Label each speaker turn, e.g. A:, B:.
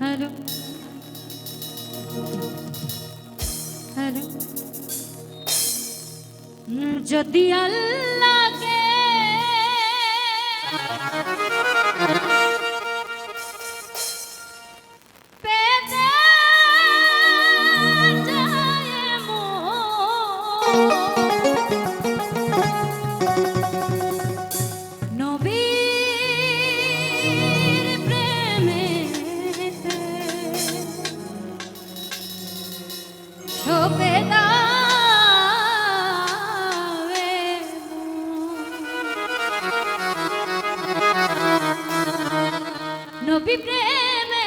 A: hello hello hmm, যদি আল্লাহকে নবী প্রেমে